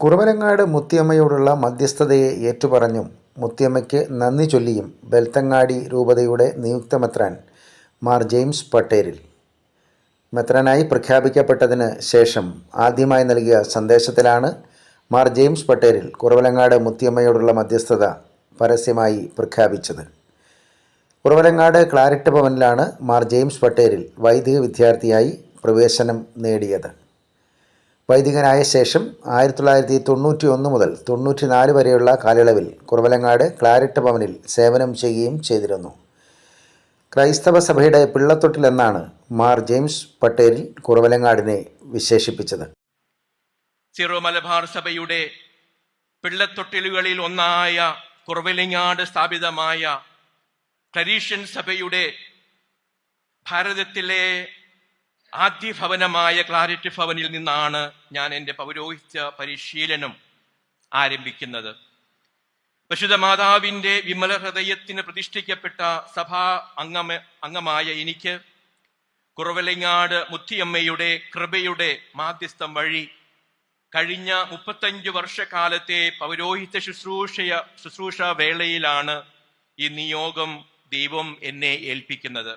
കുറവലങ്ങാട് മുത്തിയമ്മയോടുള്ള മധ്യസ്ഥതയെ ഏറ്റുപറഞ്ഞും മുത്തിയമ്മയ്ക്ക് നന്ദി ചൊല്ലിയും ബെൽത്തങ്ങാടി രൂപതയുടെ നിയുക്ത മെത്രാൻ മാർ ജെയിംസ് പട്ടേരിൽ. മെത്രാനായി പ്രഖ്യാപിക്കപ്പെട്ടതിന് ശേഷം ആദ്യമായി നൽകിയ സന്ദേശത്തിലാണ് മാർ ജെയിംസ് പട്ടേരിൽ കുറവലങ്ങാട് മുത്തിയമ്മയോടുള്ള മധ്യസ്ഥത പരസ്യമായി പ്രഖ്യാപിച്ചത്. കുറവലങ്ങാട് ക്ലാരറ്റ് ഭവനിലാണ് മാർ ജെയിംസ് പട്ടേരിൽ വൈദിക വിദ്യാർത്ഥിയായി പ്രവേശനം നേടിയത്. വൈദികനായ ശേഷം ആയിരത്തി തൊള്ളായിരത്തി തൊണ്ണൂറ്റി ഒന്ന് മുതൽ തൊണ്ണൂറ്റി നാല് വരെയുള്ള കാലയളവിൽ കുറവലങ്ങാട് ക്ലാരറ്റ് ഭവനിൽ സേവനം ചെയ്യുകയും ചെയ്തിരുന്നു. ക്രൈസ്തവ സഭയുടെ പിള്ളത്തൊട്ടിൽ എന്നാണ് മാർ ജെയിംസ് പട്ടേലിൽ കുറവലങ്ങാടിനെ വിശേഷിപ്പിച്ചത്. സിറോ മലബാർ സഭയുടെ പിള്ളത്തൊട്ടിലുകളിൽ ഒന്നായ കുറവലങ്ങാട് സ്ഥാപിതമായ ക്ലരീഷ്യൻ സഭയുടെ ഭാരതത്തിലെ ആദ്യ ഭവനമായ ക്ലാരിറ്റി ഭവനിൽ നിന്നാണ് ഞാൻ എന്റെ പൗരോഹിത്യ പരിശീലനം ആരംഭിക്കുന്നത്. പരിശുദ്ധ മാതാവിന്റെ വിമല ഹൃദയത്തിന് പ്രതിഷ്ഠിക്കപ്പെട്ട സഭാ അംഗമ അംഗമായ എനിക്ക് കുറവലങ്ങാട് മുത്തിയമ്മയുടെ കൃപയുടെ മാധ്യസ്ഥം വഴി കഴിഞ്ഞ മുപ്പത്തഞ്ച് വർഷക്കാലത്തെ പൗരോഹിത്യ ശുശ്രൂഷയ ശുശ്രൂഷ വേളയിലാണ് ഈ നിയോഗം ദൈവം എന്നെ ഏൽപ്പിക്കുന്നത്.